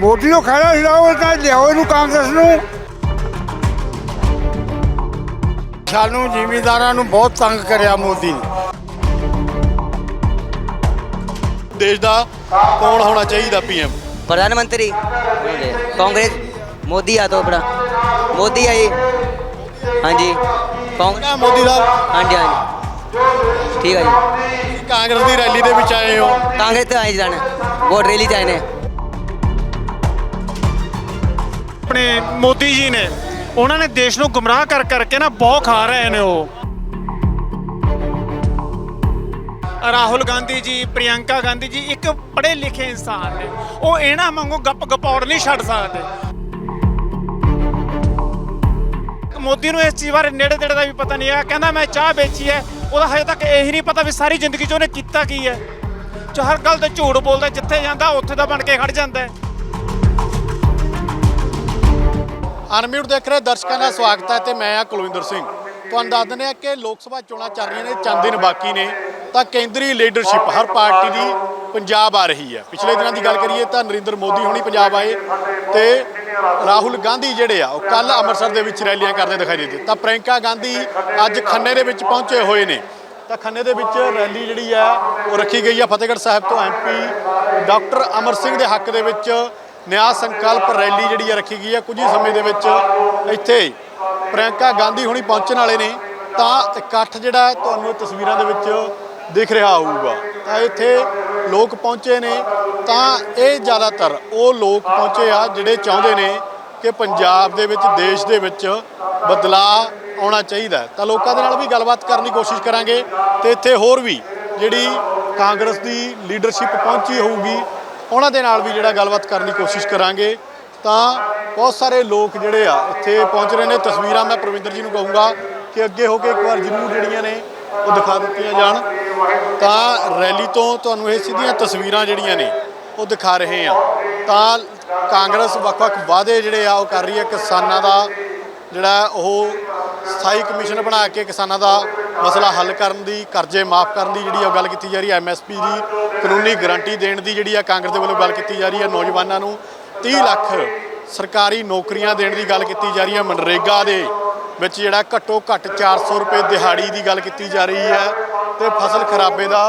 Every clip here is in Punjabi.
મોદીનો ખાડા હિરાવો તો લેવો એનું કોંગ્રેસનું ਸਾਨੂੰ ਜ਼ਿਮੀਦਾਰਾਂ ਨੂੰ ਬਹੁਤ ਤੰਗ ਕਰਿਆ ਮੋਦੀ ਦੇਸ਼ ਦਾ ਕੌਣ ਹੋਣਾ ਚਾਹੀਦਾ ਪੀਐਮ ਪ੍ਰਧਾਨ ਮੰਤਰੀ ਕਾਂਗਰਸ ਮੋਦੀ ਆ ਤੋਂ ਬੜਾ। ਮੋਦੀ ਆ ਜੀ। ਹਾਂਜੀ ਕਾਂਗਰਸ ਮੋਦੀ ਦਾ? ਹਾਂਜੀ ਹਾਂਜੀ। ਠੀਕ ਆ ਜੀ। ਕਾਂਗਰਸ ਦੀ ਰੈਲੀ ਦੇ ਵਿੱਚ ਆਏ ਹੋ। ਕਾਂਗਰਸ ਤੇ ਆਏ ਜਾਣ। ਵੋਟ ਰੈਲੀ ਚ ਆਏ ਨੇ। ਆਪਣੇ ਮੋਦੀ ਜੀ ਨੇ। ਉਹਨਾਂ ਨੇ ਦੇਸ਼ ਨੂੰ ਗੁੰਮਰਾਹ ਕਰ ਕਰਕੇ ਨਾ ਬਹੁਤ ਖਾ ਰਹੇ ਨੇ ਉਹ। ਰਾਹੁਲ ਗਾਂਧੀ ਜੀ, ਪ੍ਰਿਯੰਕਾ ਗਾਂਧੀ ਜੀ ਇੱਕ ਪੜ੍ਹੇ ਲਿਖੇ ਇਨਸਾਨ ਨੇ। ਉਹ ਇਹਨਾਂ ਵਾਂਗੂ ਗੱਪ ਗਪੌੜ ਨਹੀਂ ਛੱਡ ਸਕਦੇ। ਮੋਦੀ ਨੂੰ ਇਸ ਚੀਜ਼ ਬਾਰੇ ਨੇੜੇ ਤੇੜੇ ਦਾ ਵੀ ਪਤਾ ਨਹੀਂ ਹੈ ਕਹਿੰਦਾ ਮੈਂ ਚਾਹ ਵੇਚੀ ਹੈ। ਉਹਦਾ ਹਜੇ ਤੱਕ ਇਹੀ ਨਹੀਂ ਪਤਾ ਵੀ ਸਾਰੀ ਜ਼ਿੰਦਗੀ 'ਚ ਉਹਨੇ ਕੀਤਾ ਕੀ ਹੈ। ਚ ਹਰ ਗੱਲ ਤੇ ਝੂਠ ਬੋਲਦਾ, ਜਿੱਥੇ ਜਾਂਦਾ, ਉੱਥੇ ਦਾ ਬਣ ਕੇ ਖੜ ਜਾਂਦਾ ਹੈ। ਅਨਮਿਊਟ ਦੇਖ ਰਹੇ ਦਰਸ਼ਕਾਂ ਦਾ ਸਵਾਗਤ ਹੈ ਤੇ ਮੈਂ ਆ ਕੁਲਵਿੰਦਰ ਸਿੰਘ। ਤੁਹਾਨੂੰ ਦੱਸ ਦਿੰਦੇ ਆ ਕਿ ਲੋਕ ਸਭਾ ਚੋਣਾਂ ਚੱਲ ਰਹੀਆਂ ਨੇ, ਚੰਦ ਦਿਨ ਬਾਕੀ ਨੇ, ਤਾਂ ਕੇਂਦਰੀ ਲੀਡਰਸ਼ਿਪ ਹਰ ਪਾਰਟੀ ਦੀ ਪੰਜਾਬ ਆ ਰਹੀ ਹੈ। ਪਿਛਲੇ ਦਿਨਾਂ ਦੀ ਗੱਲ ਕਰੀਏ ਤਾਂ ਨਰਿੰਦਰ ਮੋਦੀ ਹੁਣੀ ਪੰਜਾਬ ਆਏ ਤੇ ਰਾਹੁਲ ਗਾਂਧੀ ਜਿਹੜੇ ਆ, ਉਹ ਕੱਲ ਅੰਮ੍ਰਿਤਸਰ ਦੇ ਵਿੱਚ ਰੈਲੀਆਂ ਕਰਦੇ ਦਿਖਾਈ ਦਿੱਤੇ ਤਾਂ ਪ੍ਰਿਯੰਕਾ ਗਾਂਧੀ ਅੱਜ ਖੰਨੇ ਦੇ ਵਿੱਚ ਪਹੁੰਚੇ ਹੋਏ ਨੇ। ਤਾਂ ਖੰਨੇ ਦੇ ਵਿੱਚ ਰੈਲੀ ਜਿਹੜੀ ਆ, ਉਹ ਰੱਖੀ ਗਈ ਆ ਫਤਿਹਗੜ੍ਹ ਸਾਹਿਬ ਤੋਂ ਐਮਪੀ ਡਾਕਟਰ ਅਮਰ ਸਿੰਘ ਦੇ ਹੱਕ ਦੇ ਵਿੱਚ। ਨਿਆਂ ਸੰਕਲਪ ਰੈਲੀ ਜਿਹੜੀ ਆ ਰੱਖੀ ਗਈ ਹੈ ਕੁਝ ਹੀ ਸਮੇਂ ਦੇ ਵਿੱਚ ਇੱਥੇ ਪ੍ਰਿਯੰਕਾ ਗਾਂਧੀ ਹੁਣੀ ਪਹੁੰਚਣ ਵਾਲੇ ਨੇ, ਤਾਂ ਇਕੱਠ ਜਿਹੜਾ ਤੁਹਾਨੂੰ ਇਹ ਤਸਵੀਰਾਂ ਦੇ ਵਿੱਚ ਦਿਖ ਰਿਹਾ ਹੋਊਗਾ। ਤਾਂ ਇੱਥੇ ਲੋਕ ਪਹੁੰਚੇ ਨੇ, ਤਾਂ ਇਹ ਜ਼ਿਆਦਾਤਰ ਉਹ ਲੋਕ ਪਹੁੰਚੇ ਆ ਜਿਹੜੇ ਚਾਹੁੰਦੇ ਨੇ ਕਿ ਪੰਜਾਬ ਦੇ ਵਿੱਚ, ਦੇਸ਼ ਦੇ ਵਿੱਚ ਬਦਲਾਅ ਆਉਣਾ ਚਾਹੀਦਾ ਤਾਂ ਲੋਕਾਂ ਦੇ ਨਾਲ ਵੀ ਗੱਲਬਾਤ ਕਰਨ ਦੀ ਕੋਸ਼ਿਸ਼ ਕਰਾਂਗੇ ਤੇ ਇੱਥੇ ਹੋਰ ਵੀ ਜਿਹੜੀ ਕਾਂਗਰਸ ਦੀ ਲੀਡਰਸ਼ਿਪ ਪਹੁੰਚੀ ਹੋਊਗੀ ਉਹਨਾਂ ਦੇ ਨਾਲ ਵੀ ਜਿਹੜਾ ਗੱਲਬਾਤ ਕਰਨ ਦੀ ਕੋਸ਼ਿਸ਼ ਕਰਾਂਗੇ। ਤਾਂ ਬਹੁਤ ਸਾਰੇ ਲੋਕ ਜਿਹੜੇ ਆ, ਇੱਥੇ ਪਹੁੰਚ ਰਹੇ ਨੇ। ਤਸਵੀਰਾਂ ਮੈਂ ਪ੍ਰਵਿੰਦਰ ਜੀ ਨੂੰ ਕਹੂੰਗਾ ਕਿ ਅੱਗੇ ਹੋ ਕੇ ਇੱਕ ਵਾਰ ਜ਼ਰੂਰ ਜਿਹੜੀਆਂ ਨੇ, ਉਹ ਦਿਖਾ ਦਿੱਤੀਆਂ ਜਾਣ। ਤਾਂ ਰੈਲੀ ਤੋਂ ਤੁਹਾਨੂੰ ਇਹ ਸਿੱਧੀਆਂ ਤਸਵੀਰਾਂ ਜਿਹੜੀਆਂ ਨੇ, ਉਹ ਦਿਖਾ ਰਹੇ ਆ। ਤਾਂ ਕਾਂਗਰਸ ਵੱਖ-ਵੱਖ ਵਾਅਦੇ ਜਿਹੜੇ ਆ, ਉਹ ਕਰ ਰਹੀ ਹੈ। ਕਿਸਾਨਾਂ ਦਾ ਜਿਹੜਾ ਉਹ ਸਥਾਈ ਕਮਿਸ਼ਨ ਬਣਾ ਕੇ ਕਿਸਾਨਾਂ ਦਾ ਮਸਲਾ ਹੱਲ ਕਰਨ ਦੀ, ਕਰਜ਼ੇ ਮਾਫ ਕਰਨ ਦੀ ਜਿਹੜੀ ਉਹ ਗੱਲ ਕੀਤੀ ਜਾ ਰਹੀ ਹੈ ਐਮਐਸਪੀ ਦੀ ਕਾਨੂੰਨੀ ਗਾਰੰਟੀ ਦੇਣ ਦੀ ਜਿਹੜੀ ਆ ਕਾਂਗਰਸ ਦੇ ਵੱਲੋਂ ਗੱਲ ਕੀਤੀ ਜਾ ਰਹੀ ਹੈ ਨੌਜਵਾਨਾਂ ਨੂੰ 30 ਲੱਖ ਸਰਕਾਰੀ ਨੌਕਰੀਆਂ ਦੇਣ ਦੀ ਗੱਲ ਕੀਤੀ ਜਾ ਰਹੀ ਹੈ ਮਨਰੇਗਾ ਦੇ ਵਿੱਚ ਜਿਹੜਾ ਘੱਟੋ ਘੱਟ 400 ਰੁਪਏ ਦਿਹਾੜੀ ਦੀ ਗੱਲ ਕੀਤੀ ਜਾ ਰਹੀ ਹੈ ਤੇ ਫਸਲ ਖਰਾਬੇ ਦਾ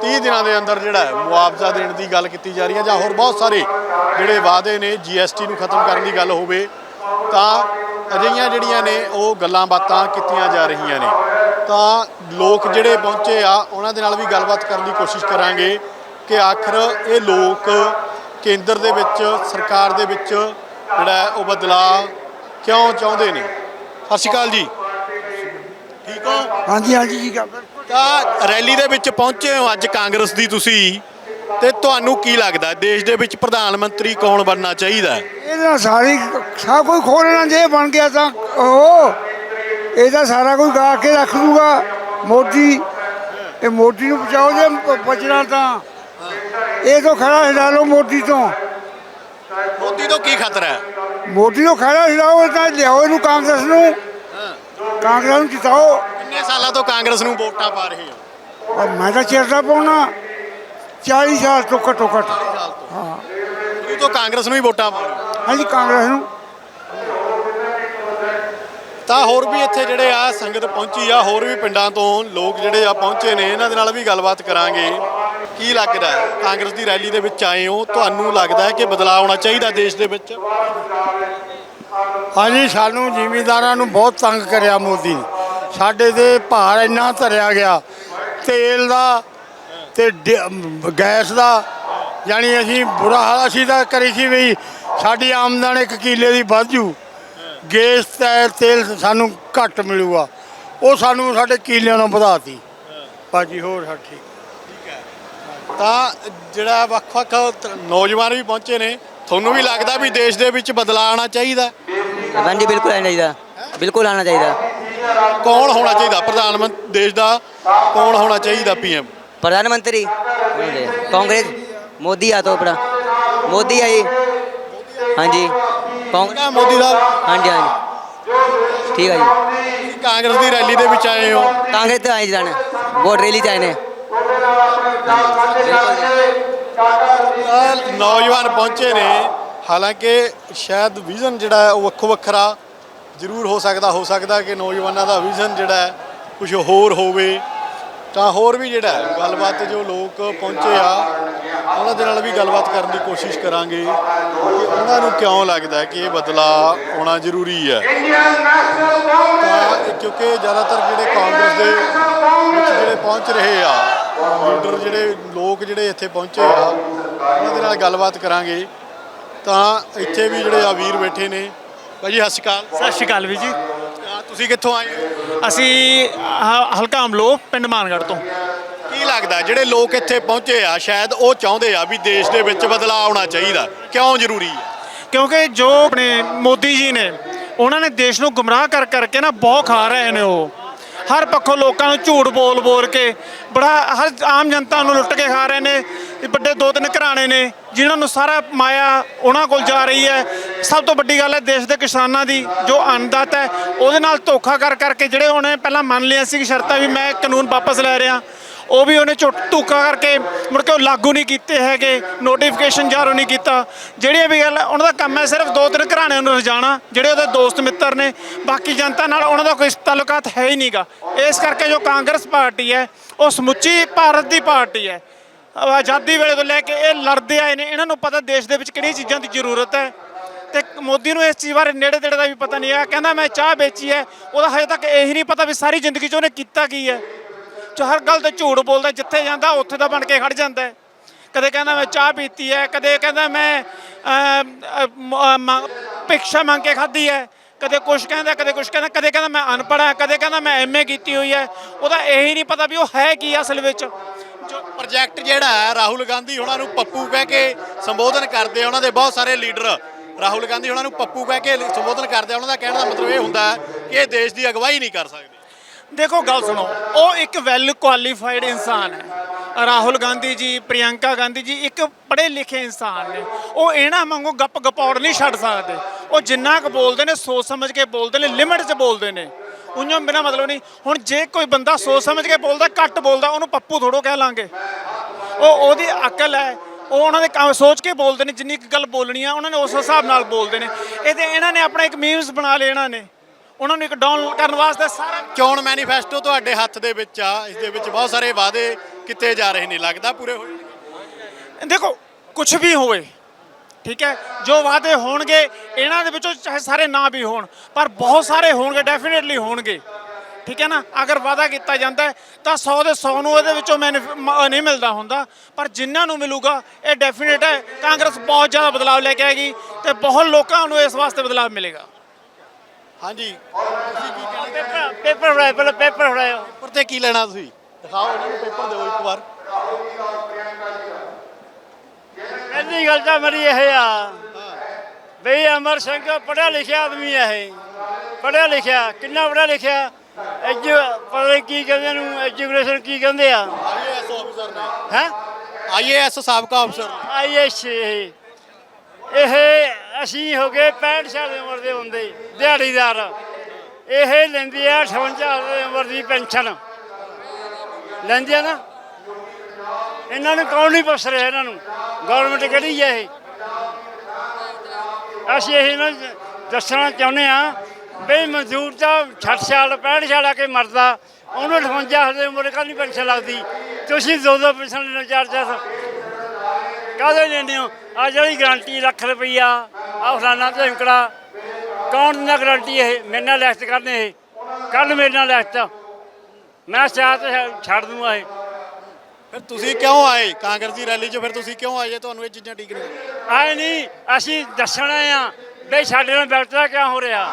30 ਦਿਨਾਂ ਦੇ ਅੰਦਰ ਜਿਹੜਾ ਮੁਆਵਜ਼ਾ ਦੇਣ ਦੀ ਗੱਲ ਕੀਤੀ ਜਾ ਰਹੀ ਹੈ ਜਾਂ ਹੋਰ ਬਹੁਤ ਸਾਰੇ ਜਿਹੜੇ ਵਾਅਦੇ ਨੇ ਜੀਐਸਟੀ ਨੂੰ ਖਤਮ ਕਰਨ ਦੀ ਗੱਲ ਹੋਵੇ ਤਾਂ ਅਜਿਹੀਆਂ ਜਿਹੜੀਆਂ ਨੇ ਉਹ ਗੱਲਾਂ ਬਾਤਾਂ ਕੀਤੀਆਂ ਜਾ ਰਹੀਆਂ ਨੇ। ਤਾਂ ਲੋਕ ਜਿਹੜੇ ਪਹੁੰਚੇ ਆ ਉਹਨਾਂ ਦੇ ਨਾਲ ਵੀ ਗੱਲਬਾਤ ਕਰਨ ਦੀ ਕੋਸ਼ਿਸ਼ ਕਰਾਂਗੇ ਕਿ ਆਖਰ ਇਹ ਲੋਕ ਕੇਂਦਰ ਦੇ ਵਿੱਚ ਸਰਕਾਰ ਦੇ ਵਿੱਚ ਜਿਹੜਾ ਉਹ ਬਦਲਾਅ ਕਿਉਂ ਚਾਹੁੰਦੇ ਨੇ? ਸਤਿ ਸ਼੍ਰੀ ਅਕਾਲ ਜੀ। ਠੀਕ ਹੋ? ਹਾਂਜੀ ਹਾਂਜੀ ਜੀ ਗੱਲ ਤਾਂ ਰੈਲੀ ਦੇ ਵਿੱਚ ਪਹੁੰਚੇ ਹੋ ਅੱਜ ਕਾਂਗਰਸ ਦੀ ਤੁਸੀਂ। ਤੇ ਤੁਹਾਨੂੰ ਕੀ ਲੱਗਦਾ ਦੇਸ਼ ਦੇ ਵਿੱਚ ਪ੍ਰਧਾਨ ਮੰਤਰੀ ਕੌਣ ਬਣਨਾ ਚਾਹੀਦਾ? ਇਹਦੇ ਨਾਲ ਸਾਰੀ ਸਭ ਕੋਈ ਖੋਲਣਾ ਜੇ ਬਣ ਗਿਆ ਤਾਂ ਉਹ ਇਹਦਾ ਸਾਰਾ ਕੋਈ ਗਾ ਕੇ ਰੱਖ ਦੂਗਾ। ਮੋਦੀ ਇਹ ਮੋਦੀ ਨੂੰ ਬਚਾਓ ਜੇ ਬਚਣਾ ਤਾਂ। ਇਹ ਤੋਂ ਖੜਾ ਛਡਾ ਲਓ ਮੋਦੀ ਤੋਂ। ਮੋਦੀ ਤੋਂ ਕੀ ਖਤਰਾ ਹੈ? ਮੋਦੀ ਤੋਂ ਖੜਾ ਛਡਾਓ ਤਾਂ ਲਿਆਓ ਇਹਨੂੰ ਕਾਂਗਰਸ ਨੂੰ। ਕਾਂਗਰਸ ਨੂੰ ਜਿਤਾਓ। ਕਿੰਨੇ ਸਾਲਾਂ ਤੋਂ ਕਾਂਗਰਸ ਨੂੰ ਵੋਟਾਂ ਪਾ ਰਹੇ ਹੋ? ਮੈਂ ਤਾਂ ਚਿਰਦਾ ਪਾਉਣਾ। 40 ਸਾਲ ਤੋਂ ਘੱਟੋ ਘੱਟ। ਹਾਂ ਤੂੰ। ਤੋਂ ਕਾਂਗਰਸ ਨੂੰ ਹੀ ਵੋਟਾਂ ਪਾ ਰਹੇ ਹੋ। ਹਾਂਜੀ ਕਾਂਗਰਸ ਨੂੰ। ਤਾਂ ਹੋਰ ਵੀ ਇੱਥੇ ਜਿਹੜੇ ਆ ਸੰਗਤ ਪਹੁੰਚੀ ਆ ਹੋਰ ਵੀ ਪਿੰਡਾਂ ਤੋਂ ਲੋਕ ਜਿਹੜੇ ਆ ਪਹੁੰਚੇ ਨੇ ਇਹਨਾਂ ਦੇ ਨਾਲ ਵੀ ਗੱਲਬਾਤ ਕਰਾਂਗੇ। ਕੀ ਲੱਗਦਾ ਹੈ? ਕਾਂਗਰਸ ਦੀ ਰੈਲੀ ਦੇ ਵਿੱਚ ਆਏ ਹੋ ਤੁਹਾਨੂੰ ਲੱਗਦਾ ਹੈ ਕਿ ਬਦਲਾਅ ਆਉਣਾ ਚਾਹੀਦਾ ਦੇਸ਼ ਦੇ ਵਿੱਚ? ਹਾਂਜੀ ਸਾਨੂੰ ਜ਼ਿਮੀਂਦਾਰਾਂ ਨੂੰ ਬਹੁਤ ਤੰਗ ਕਰਿਆ ਮੋਦੀ ਨੇ। ਸਾਡੇ ਤੇ ਭਾਰ ਇੰਨਾ ਧਰਿਆ ਗਿਆ। ਤੇਲ ਦਾ ਤੇ ਗੈਸ ਦਾ ਯਾਨੀ ਅਸੀਂ ਬੁਰਾ ਹਾਲ ਅਸੀਂ ਤਾਂ ਕਰੀ ਸੀ ਵੀ ਸਾਡੀ ਆਮਦਨ ਇੱਕ ਕਿੱਲੇ ਦੀ ਵੱਧ ਜੂ। ਗੈਸ ਤੇ ਤੇਲ ਸਾਨੂੰ ਘੱਟ ਮਿਲੂਗਾ। ਉਹ ਸਾਨੂੰ ਸਾਡੇ ਕਿਲਿਆਂ ਨੂੰ ਵਧਾਤੀ। ਭਾਜੀ ਹੋਰ ਸਾਡੇ ਠੀਕ। ਤਾਂ ਜਿਹੜਾ ਵੱਖ-ਵੱਖ ਨੌਜਵਾਨ ਵੀ ਪਹੁੰਚੇ ਨੇ ਤੁਹਾਨੂੰ ਵੀ ਲੱਗਦਾ ਵੀ ਦੇਸ਼ ਦੇ ਵਿੱਚ ਬਦਲਾਅ ਆਣਾ ਚਾਹੀਦਾ? ਹਾਂਜੀ ਬਿਲਕੁਲ ਆਣਾ ਚਾਹੀਦਾ। ਬਿਲਕੁਲ ਆਣਾ ਚਾਹੀਦਾ। ਕੌਣ ਹੋਣਾ ਚਾਹੀਦਾ? ਪ੍ਰਧਾਨ ਮੰਤਰੀ ਦੇਸ਼ ਦਾ ਕੌਣ ਹੋਣਾ ਚਾਹੀਦਾ ਪੀਐਮ? ਪ੍ਰਧਾਨ ਮੰਤਰੀ ਕਾਂਗਰਸ ਮੋਦੀ ਆ ਤੋਂ ਆਪਣਾ ਮੋਦੀ ਆ ਜੀ। ਹਾਂਜੀ। ਕਾਂਗਰਸ ਮੋਦੀ ਸਾਹਿਬ। ਹਾਂਜੀ ਹਾਂਜੀ। ਠੀਕ ਆ ਜੀ। ਕਾਂਗਰਸ ਦੀ ਰੈਲੀ ਦੇ ਵਿੱਚ ਆਏ ਹੋ। ਕਾਂਗਰਸ ਤੇ ਆਏ ਜਾਣੇ। ਵੋਟ ਰੈਲੀ 'ਤੇ ਆਏ ਨੇ। ਨੌਜਵਾਨ ਪਹੁੰਚੇ ਨੇ। ਹਾਲਾਂਕਿ ਸ਼ਾਇਦ ਵਿਜ਼ਨ ਜਿਹੜਾ ਉਹ ਵੱਖੋ ਵੱਖਰਾ ਜ਼ਰੂਰ ਹੋ ਸਕਦਾ ਹੋ ਸਕਦਾ ਕਿ ਨੌਜਵਾਨਾਂ ਦਾ ਵਿਜ਼ਨ ਜਿਹੜਾ ਹੈ ਕੁਝ ਹੋਰ ਹੋਵੇ। ਤਾਂ ਹੋਰ ਵੀ ਜਿਹੜਾ ਗੱਲਬਾਤ ਜੋ ਲੋਕ ਪਹੁੰਚੇ ਆ, ਉਹਨਾਂ ਦੇ ਨਾਲ ਵੀ ਗੱਲਬਾਤ ਕਰਨ ਦੀ ਕੋਸ਼ਿਸ਼ ਕਰਾਂਗੇ ਕਿ ਉਹਨਾਂ ਨੂੰ ਕਿਉਂ ਲੱਗਦਾ ਹੈ ਕਿ ਇਹ ਬਦਲਾਅ ਆਉਣਾ ਜ਼ਰੂਰੀ ਹੈ। ਤਾਂ ਕਿਉਂਕਿ ਜ਼ਿਆਦਾਤਰ ਜਿਹੜੇ ਕਾਂਗਰਸ ਦੇ ਵਿੱਚ ਜਿਹੜੇ ਪਹੁੰਚ ਰਹੇ ਆ, ਲੀਡਰ ਜਿਹੜੇ ਲੋਕ ਜਿਹੜੇ ਇੱਥੇ ਪਹੁੰਚੇ ਆ, ਉਹਨਾਂ ਦੇ ਨਾਲ ਗੱਲਬਾਤ ਕਰਾਂਗੇ। ਤਾਂ ਇੱਥੇ ਵੀ ਜਿਹੜੇ ਆ ਵੀਰ ਬੈਠੇ ਨੇ ਭਾਜੀ ਸਤਿ ਸ਼੍ਰੀ ਅਕਾਲ। ਸਤਿ ਸ਼੍ਰੀ ਅਕਾਲ ਵੀ ਜੀ। ਅਹ ਤੁਸੀਂ ਕਿੱਥੋਂ ਆਏ ਹੋ? ਅਸੀਂ ਹ- ਹਲਕਾ ਅਮਲੋ ਪਿੰਡ ਮਾਨਗੜ੍ਹ ਤੋਂ। ਕੀ ਲੱਗਦਾ ਜਿਹੜੇ ਲੋਕ ਇੱਥੇ ਪਹੁੰਚੇ ਆ ਸ਼ਾਇਦ ਉਹ ਚਾਹੁੰਦੇ ਆ ਵੀ ਦੇਸ਼ ਦੇ ਵਿੱਚ ਬਦਲਾਅ ਆਉਣਾ ਚਾਹੀਦਾ। ਕਿਉਂ ਜ਼ਰੂਰੀ ਹੈ ਕਿਉਂਕਿ ਜੋ ਆਪਣੇ ਮੋਦੀ ਜੀ ਨੇ ਉਹਨਾਂ ਨੇ ਦੇਸ਼ ਨੂੰ ਗੁੰਮਰਾਹ ਕਰ ਕਰਕੇ ਨਾ ਬਹੁਤ ਖਾ ਰਹੇ ਨੇ ਉਹ। ਹਰ ਪੱਖੋਂ ਲੋਕਾਂ ਨੂੰ ਝੂਠ ਬੋਲ ਬੋਲ ਕੇ, ਬੜਾ ਹਰ ਆਮ ਜਨਤਾ ਨੂੰ ਲੁੱਟ ਕੇ ਖਾ ਰਹੇ ਨੇ, ਇਹ ਵੱਡੇ ਦੋ ਤਿੰਨ ਘਰਾਣੇ ਨੇ, ਜਿਨ੍ਹਾਂ ਨੂੰ ਸਾਰਾ ਮਾਇਆ ਉਹਨਾਂ ਕੋਲ ਜਾ ਰਹੀ ਹੈ। ਸਭ ਤੋਂ ਵੱਡੀ ਗੱਲ ਹੈ ਦੇਸ਼ ਦੇ ਕਿਸਾਨਾਂ ਦੀ, ਜੋ ਅੰਨਦਾਤਾ ਹੈ, ਉਹਦੇ ਨਾਲ ਧੋਖਾ ਕਰ ਕਰਕੇ ਜਿਹੜੇ ਉਹਨੇ ਪਹਿਲਾਂ ਮੰਨ ਲਿਆ ਸੀ ਕਿ ਸ਼ਰਤਾਂ ਵੀ ਮੈਂ ਕਾਨੂੰਨ ਵਾਪਸ ਲੈ ਰਿਹਾ ਉਹ ਵੀ ਉਹਨੇ ਝੁੱਟ ਧੋਖਾ ਕਰਕੇ ਮੁੜ ਕੇ ਉਹ ਲਾਗੂ ਨਹੀਂ ਕੀਤੇ ਹੈਗੇ ਨੋਟੀਫਿਕੇਸ਼ਨ ਜਾਰੀ ਨਹੀਂ ਕੀਤਾ। ਜਿਹੜੀਆਂ ਵੀ ਗੱਲ ਉਹਨਾਂ ਦਾ ਕੰਮ ਹੈ ਸਿਰਫ ਦੋ ਤਿੰਨ ਘਰਾਣਿਆਂ ਨੂੰ ਰਜਾਣਾ ਜਿਹੜੇ ਉਹਦੇ ਦੋਸਤ ਮਿੱਤਰ ਨੇ, ਬਾਕੀ ਜਨਤਾ ਨਾਲ ਉਹਨਾਂ ਦਾ ਕੋਈ ਤਾਲੁਕਾਤ ਹੈ ਹੀ ਨਹੀਂਗਾ। ਇਸ ਕਰਕੇ ਜੋ ਕਾਂਗਰਸ ਪਾਰਟੀ ਹੈ, ਉਹ ਸਮੁੱਚੀ ਭਾਰਤ ਦੀ ਪਾਰਟੀ ਹੈ। ਆਜ਼ਾਦੀ ਵੇਲੇ ਤੋਂ ਲੈ ਕੇ ਇਹ ਲੜਦੇ ਆਏ ਨੇ, ਇਹਨਾਂ ਨੂੰ ਪਤਾ ਦੇਸ਼ ਦੇ ਵਿੱਚ ਕਿਹੜੀਆਂ ਚੀਜ਼ਾਂ ਦੀ ਜ਼ਰੂਰਤ ਹੈ। ਤੇ ਮੋਦੀ ਨੂੰ ਇਸ ਚੀਜ਼ ਬਾਰੇ ਨੇੜੇ ਤੇੜੇ ਦਾ ਵੀ ਪਤਾ ਨਹੀਂ ਹੈ। ਕਹਿੰਦਾ ਮੈਂ ਚਾਹ ਵੇਚੀ ਹੈ, ਉਹਦਾ ਹਜੇ ਤੱਕ ਇਹੀ ਨਹੀਂ ਪਤਾ ਵੀ ਸਾਰੀ ਜ਼ਿੰਦਗੀ 'ਚ ਉਹਨੇ ਕੀਤਾ ਕੀ ਹੈ। ਹਰ ਗੱਲ ਤੇ ਝੂਠ ਬੋਲਦਾ, ਜਿੱਥੇ ਜਾਂਦਾ ਉੱਥੇ ਦਾ ਬਣ ਕੇ ਖੜ ਜਾਂਦਾ ਕਦੇ ਕਹਿੰਦਾ ਮੈਂ ਚਾਹ ਪੀਤੀ ਹੈ, ਕਦੇ ਕਹਿੰਦਾ ਮੈਂ ਭਿਕਸ਼ਾ ਮੰਗ ਕੇ ਖਾਧੀ ਹੈ। ਕਦੇ ਕੁਛ ਕਹਿੰਦਾ, ਕਦੇ ਕੁਛ ਕਹਿੰਦਾ, ਕਦੇ ਕਹਿੰਦਾ ਮੈਂ ਅਨਪੜ੍ਹ ਹਾਂ, ਕਦੇ ਕਹਿੰਦਾ ਮੈਂ ਐਮਏ ਕੀਤੀ ਹੋਈ ਹੈ। ਉਹਦਾ ਇਹੀ ਨਹੀਂ ਪਤਾ ਵੀ ਉਹ ਹੈ ਕੀ ਅਸਲ ਵਿੱਚ। ਜੋ ਪ੍ਰੋਜੈਕਟ ਜਿਹੜਾ ਹੈ, ਰਾਹੁਲ ਗਾਂਧੀ ਉਹਨਾਂ ਨੂੰ ਪੱਪੂ ਕਹਿ ਕੇ ਸੰਬੋਧਨ ਕਰਦੇ ਉਹਨਾਂ ਦੇ ਬਹੁਤ ਸਾਰੇ ਲੀਡਰ। ਰਾਹੁਲ ਗਾਂਧੀ ਉਹਨਾਂ ਨੂੰ ਪੱਪੂ ਕਹਿ ਕੇ ਸੰਬੋਧਨ ਕਰਦੇ ਉਹਨਾਂ ਦਾ ਕਹਿਣ ਦਾ ਮਤਲਬ ਇਹ ਹੁੰਦਾ ਕਿ ਇਹ ਦੇਸ਼ ਦੀ ਅਗਵਾਈ ਨਹੀਂ ਕਰ ਸਕਦੇ। ਦੇਖੋ ਗੱਲ ਸੁਣੋ, ਉਹ ਇੱਕ ਵੈਲ ਕੁਆਲੀਫਾਈਡ ਇਨਸਾਨ ਹੈ। ਰਾਹੁਲ ਗਾਂਧੀ ਜੀ, ਪ੍ਰਿਯੰਕਾ ਗਾਂਧੀ ਜੀ ਇੱਕ ਪੜ੍ਹੇ ਲਿਖੇ ਇਨਸਾਨ ਨੇ। ਉਹ ਇਹਨਾਂ ਵਾਂਗੂ ਗੱਪ ਗਪੌੜ ਨਹੀਂ ਛੱਡ ਸਕਦੇ। ਉਹ ਜਿੰਨਾ ਕੁ ਬੋਲਦੇ ਨੇ, ਸੋਚ ਸਮਝ ਕੇ ਬੋਲਦੇ ਨੇ ਲਿਮਿਟ 'ਚ ਬੋਲਦੇ ਨੇ। ਉਹਨਾਂ ਬਿਨਾ ਮਤਲਬ ਨਹੀਂ, ਹੁਣ ਜੇ ਕੋਈ ਬੰਦਾ ਸੋਚ ਸਮਝ ਕੇ ਬੋਲਦਾ, ਘੱਟ ਬੋਲਦਾ, ਉਹਨੂੰ ਪੱਪੂ ਥੋੜੋ ਕਹਿ ਲਾਂਗੇ। ਉਹ ਉਹਦੀ ਅਕਲ ਹੈ, ਉਹ ਉਹਨਾਂ ਦੇ ਕੰਮ ਸੋਚ ਕੇ ਬੋਲਦੇ ਨੇ, ਜਿੰਨੀ ਕੁ ਗੱਲ ਬੋਲਣੀ ਆ, ਉਹਨਾਂ ਨੇ ਉਸ ਹਿਸਾਬ ਨਾਲ ਬੋਲਦੇ ਨੇ। ਇਹ ਤੇ ਇਹਨਾਂ ਨੇ ਆਪਣਾ ਇੱਕ ਮੀਮਸ ਬਣਾ ਲਏ ਇਹਨਾਂ ਨੇ। ਉਹਨਾਂ ਨੂੰ ਇੱਕ ਡਾਊਨ ਕਰਨ ਵਾਸਤੇ ਸਾਰਾ ਚੋਣ ਮੈਨੀਫੈਸਟੋ ਤੁਹਾਡੇ ਹੱਥ ਦੇ ਵਿੱਚ ਆ ਇਸ ਦੇ ਵਿੱਚ ਬਹੁਤ ਸਾਰੇ ਵਾਅਦੇ ਕੀਤੇ ਜਾ ਰਹੇ ਨੇ ਲੱਗਦਾ ਪੂਰੇ ਹੋਏ? ਦੇਖੋ ਕੁਝ ਵੀ ਹੋਵੇ ਠੀਕ ਹੈ ਜੋ ਵਾਅਦੇ ਹੋਣਗੇ ਇਹਨਾਂ ਦੇ ਵਿੱਚੋਂ ਚਾਹੇ ਸਾਰੇ ਨਾ ਵੀ ਹੋਣ ਪਰ ਬਹੁਤ ਸਾਰੇ ਹੋਣਗੇ ਡੈਫੀਨਿਟਲੀ ਹੋਣਗੇ ਠੀਕ ਹੈ ਨਾ? ਅਗਰ ਵਾਅਦਾ ਕੀਤਾ ਜਾਂਦਾ ਤਾਂ 100 ਦੇ 100 ਨੂੰ ਇਹਦੇ ਵਿੱਚੋਂ ਨਹੀਂ ਮਿਲਦਾ ਹੁੰਦਾ ਪਰ ਜਿਨ੍ਹਾਂ ਨੂੰ ਮਿਲੂਗਾ ਇਹ ਡੈਫੀਨਿਟ ਹੈ ਕਾਂਗਰਸ ਬਹੁਤ ਜ਼ਿਆਦਾ ਬਦਲਾਅ ਲੈ ਕੇ ਆਏਗੀ ਤੇ ਬਹੁਤ ਲੋਕਾਂ ਨੂੰ ਇਸ ਵਾਸਤੇ ਬਦਲਾਅ ਮਿਲੇਗਾ। ਹਾਂਜੀ। ਤੁਸੀਂ ਕੀ ਕਹਿਣਾ ਪੇਪਰ ਪਹਿਲਾਂ ਪੇਪਰ ਫੜਾਇਓ ਪੇਪਰ ਤੇ ਕੀ ਲੈਣਾ ਤੁਸੀਂ? ਦਿਖਾਓ ਇਹਨਾਂ ਨੂੰ ਪੇਪਰ ਦਿਓ ਇੱਕ ਵਾਰ। ਪਹਿਲੀ ਗੱਲ ਤਾਂ ਮੇਰੀ ਇਹ ਆ। ਬਈ ਅਮਰ ਸਿੰਘ ਪੜਿਆ ਲਿਖਿਆ ਆਦਮੀ ਆ ਇਹ। ਪੜਿਆ ਲਿਖਿਆ ਕਿੰਨਾ ਪੜਿਆ ਲਿਖਿਆ? ਐਜੂ ਪਤਾ ਕੀ ਕਹਿੰਦੇ ਨੂੰ ਐਜੂਕੇਸ਼ਨ ਕੀ ਕਹਿੰਦੇ ਆ? ਆਈਏਐਸ ਅਫਸਰ ਨੇ। ਹੈ? ਆਈਏਐਸ ਸਾਬਕਾ ਅਫਸਰ ਆਈਐਸ ਇਹ ਅਸੀਂ ਹੋ ਗਏ 65 ਸਾਲ ਦੀ ਉਮਰ ਦੇ ਬੰਦੇ ਦਿਹਾੜੀਦਾਰ। ਇਹ ਲੈਂਦੇ ਆ 58 ਸਾਲ ਦੀ ਉਮਰ ਦੀ ਪੈਨਸ਼ਨ। ਲੈਂਦੇ ਆ ਨਾ। ਇਹਨਾਂ ਨੂੰ ਕੌਣ ਨਹੀਂ ਪੁੱਛ ਰਿਹਾ ਇਹਨਾਂ ਨੂੰ? ਗਵਰਨਮੈਂਟ ਕਿਹੜੀ ਹੈ ਇਹ? ਅਸੀਂ ਇਹ ਨਾ ਦੱਸਣਾ ਚਾਹੁੰਦੇ ਆ ਬਈ ਮਜ਼ਦੂਰ ਤਾਂ 60 ਸਾਲ 65 ਸਾਲ ਆ ਕੇ ਮਰਦਾ। ਉਹਨੂੰ 58 ਸਾਲ ਦੀ ਉਮਰ ਕਾਹਦੀ ਪੈਨਸ਼ਨ ਲੱਗਦੀ? ਤੁਸੀਂ ਦੋ ਦੋ ਪੈਨਸ਼ਨ ਲੈਣਾ ਚਾਰ ਚਾਰ ਕਾਹਦੇ ਲੈਂਦੇ ਹੋ? ਆ ਜਿਹੜੀ ਗਾਰੰਟੀ ਲੱਖ ਰੁਪਈਆ। ਆ ਫਲਾਨਾ ਝਿਮਕੜਾ ਕੌਣ ਦਿੰਦਾ ਗਾਰੰਟੀ ਇਹ? ਮੇਰੇ ਨਾਲ ਲਿਖਤ ਕਰਨੇ ਇਹ। ਕੱਲ ਮੇਰੇ ਨਾਲ ਲਿਖਤ ਮੈਂ ਸਾਥ ਛੱਡ ਦੂੰਗਾ ਇਹ। ਫਿਰ ਤੁਸੀਂ ਕਿਉਂ ਆਏ? ਕਾਂਗਰਸ ਦੀ ਰੈਲੀ 'ਚ ਫਿਰ ਤੁਸੀਂ ਕਿਉਂ ਆਏ ਤੁਹਾਨੂੰ ਇਹ ਚੀਜ਼ਾਂ ਠੀਕ ਨਹੀਂ ਆਏ ਨਹੀਂ। ਅਸੀਂ ਦੱਸਣਾ ਆ ਬਈ ਸਾਡੇ ਨਾਲ ਵਿਅਕਤਤਾ ਕਿਆ ਹੋ ਰਿਹਾ?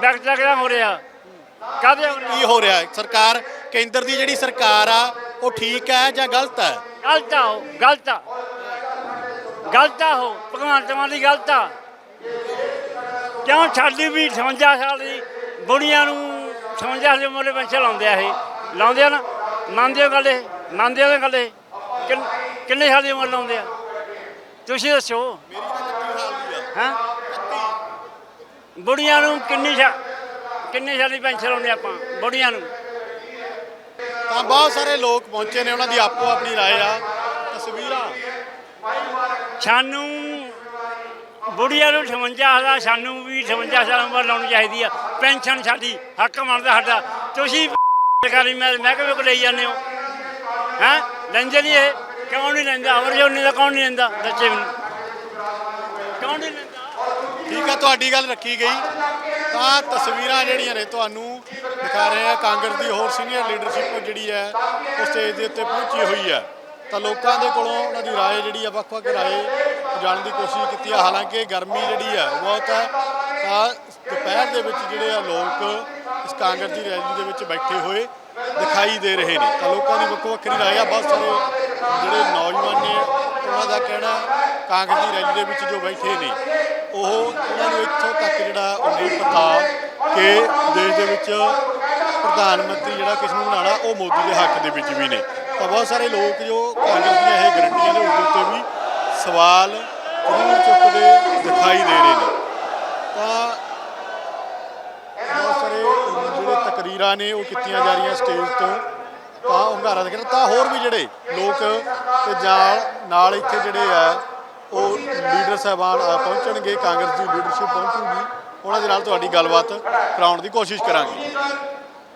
ਵਿਅਕਤਤਾ ਕਿਆ ਹੋ ਰਿਹਾ? ਕਾਹਦੇ ਹੋ ਰਿਹਾ? ਕੀ ਹੋ ਰਿਹਾ? ਸਰਕਾਰ ਕੇਂਦਰ ਦੀ ਜਿਹੜੀ ਸਰਕਾਰ ਆ ਉਹ ਠੀਕ ਹੈ ਜਾਂ ਗਲਤ ਹੈ? ਗਲਤ ਆ ਉਹ। ਗਲਤ ਆ। ਗਲਤ ਆ ਉਹ ਭਗਵੰਤ ਮਾਨ ਦੀ ਗਲਤ ਆ ਕਿਉਂ ਸਾਡੀ ਵੀ 58 ਸਾਲ ਦੀ ਬੁੜੀਆਂ ਨੂੰ 58 ਸਾਲ ਦੀ ਉਮਰ ਦੇ ਪੈਨਸ਼ਨ ਲਾਉਂਦੇ ਆ ਇਹ ਲਾਉਂਦੇ ਆ ਨਾ ਮੰਨਦੇ ਹੋ ਗੱਲ ਇਹ ਮੰਨਦੇ ਹੋ ਇਹ ਗੱਲ ਇਹ ਕਿੰਨ- ਕਿੰਨੇ ਸਾਲ ਦੀ ਉਮਰ ਲਾਉਂਦੇ ਆ ਤੁਸੀਂ ਦੱਸੋ ਹਾਂ ਬੁੜੀਆਂ ਨੂੰ ਕਿੰਨੀ ਸਾ ਕਿੰਨੇ ਸਾਲ ਦੀ ਪੈਨਸ਼ਨ ਲਾਉਂਦੇ ਆਪਾਂ ਬੁੜੀਆਂ ਨੂੰ ਤਾਂ ਬਹੁਤ ਸਾਰੇ ਲੋਕ ਪਹੁੰਚੇ ਨੇ ਉਹਨਾਂ ਦੀ ਆਪੋ ਆਪਣੀ رائے ਆ ਤਸਵੀਰਾਂ ਸਾਨੂੰ ਬੁੜੀਆਂ ਨੂੰ 58 ਹਜ਼ਾਰ, ਸਾਨੂੰ ਵੀ 58 ਸਾਲ ਉਮਰ ਲਾਉਣੀ ਚਾਹੀਦੀ ਆ। ਪੈਨਸ਼ਨ ਸਾਡੀ, ਹੱਕ ਬਣਦਾ ਸਾਡਾ। ਤੁਸੀਂ ਸਰਕਾਰੀ ਮੈਂ ਮਹਿਕਮੇ ਕੋਲ ਲਈ ਜਾਂਦੇ ਹੋ? ਹੈ? ਲੈਂਦੇ ਨਹੀਂ ਇਹ। ਕਿਉਂ ਨਹੀਂ ਲੈਂਦਾ? ਅਮਰ ਜੋਨੀ ਦਾ ਕੌਣ ਨਹੀਂ ਲੈਂਦਾ? ਦੱਸੇ ਮੈਨੂੰ। ਕਿਉਂ ਨਹੀਂ ਲੈਂਦਾ? ਠੀਕ ਆ, ਤੁਹਾਡੀ ਗੱਲ ਰੱਖੀ ਗਈ। ਤਾਂ ਤਸਵੀਰਾਂ ਜਿਹੜੀਆਂ ਨੇ ਤੁਹਾਨੂੰ ਦਿਖਾ ਰਹੇ ਆ। ਕਾਂਗਰਸ ਦੀ ਹੋਰ ਸੀਨੀਅਰ ਲੀਡਰਸ਼ਿਪ ਜਿਹੜੀ ਹੈ, ਉਹ ਸਟੇਜ ਦੇ ਉੱਤੇ ਪਹੁੰਚੀ ਹੋਈ ਹੈ। ਤਾਂ ਲੋਕਾਂ ਦੇ ਕੋਲੋਂ ਉਹਨਾਂ ਦੀ رائے ਜਿਹੜੀ ਆ ਵੱਖ-ਵੱਖ رائے ਜਾਣਨ ਦੀ ਕੋਸ਼ਿਸ਼ ਕੀਤੀ ਆ ਹਾਲਾਂਕਿ ਗਰਮੀ ਜਿਹੜੀ ਹੈ ਉਹ ਬਹੁਤ ਹੈ ਤਾਂ ਦੁਪਹਿਰ ਦੇ ਵਿੱਚ ਜਿਹੜੇ ਆ ਲੋਕ ਇਸ ਕਾਂਗਰਸ ਦੀ ਰੈਲੀ ਦੇ ਵਿੱਚ ਬੈਠੇ ਹੋਏ ਦਿਖਾਈ ਦੇ ਰਹੇ ਨੇ ਤਾਂ ਲੋਕਾਂ ਦੀ ਵੱਖੋ ਵੱਖਰੀ رائے ਆ ਬਹੁਤ ਸਾਰੇ ਜਿਹੜੇ ਨੌਜਵਾਨ ਨੇ ਉਹਨਾਂ ਦਾ ਕਹਿਣਾ ਕਾਂਗਰਸ ਦੀ ਰੈਲੀ ਦੇ ਵਿੱਚ ਜੋ ਬੈਠੇ ਨੇ ਉਹ ਉਹਨਾਂ ਨੂੰ ਇੱਥੋਂ ਤੱਕ ਜਿਹੜਾ ਉਹ ਨਹੀਂ ਪਤਾ ਕਿ ਦੇਸ਼ ਦੇ ਵਿੱਚ ਪ੍ਰਧਾਨ ਮੰਤਰੀ ਜਿਹੜਾ ਕਿਸ ਨੂੰ ਬਣਾਉਣਾ ਉਹ ਮੋਦੀ ਦੇ ਹੱਕ ਦੇ ਵਿੱਚ ਵੀ ਨੇ ਤਾਂ ਬਹੁਤ ਸਾਰੇ ਲੋਕ ਜੋ ਕਾਂਗਰਸ ਦੀਆਂ ਇਹ ਗਰੰਟੀਆਂ ਨੇ ਉਸ ਦੇ ਉੱਤੇ ਵੀ ਸਵਾਲ ਜ਼ਰੂਰ ਚੁੱਕਦੇ ਦਿਖਾਈ ਦੇ ਰਹੇ ਨੇ। ਤਾਂ ਬਹੁਤ ਸਾਰੇ ਜਿਹੜੇ ਤਕਰੀਰਾਂ ਨੇ ਉਹ ਕੀਤੀਆਂ ਜਾ ਰਹੀਆਂ ਸਟੇਜ ਤੋਂ, ਤਾਂ ਹੁੰਗਾਰਾ ਦੇ ਤਾਂ ਹੋਰ ਵੀ ਜਿਹੜੇ ਲੋਕ ਤੇ ਨਾਲ ਨਾਲ ਇੱਥੇ ਜਿਹੜੇ ਆ, ਉਹ ਲੀਡਰ ਸਾਹਿਬਾਨ ਆ ਪਹੁੰਚਣਗੇ, ਕਾਂਗਰਸ ਦੀ ਲੀਡਰਸ਼ਿਪ ਪਹੁੰਚੂਗੀ। ਉਹਨਾਂ ਦੇ ਨਾਲ ਤੁਹਾਡੀ ਗੱਲਬਾਤ ਕਰਾਉਣ ਦੀ ਕੋਸ਼ਿਸ਼ ਕਰਾਂਗੇ।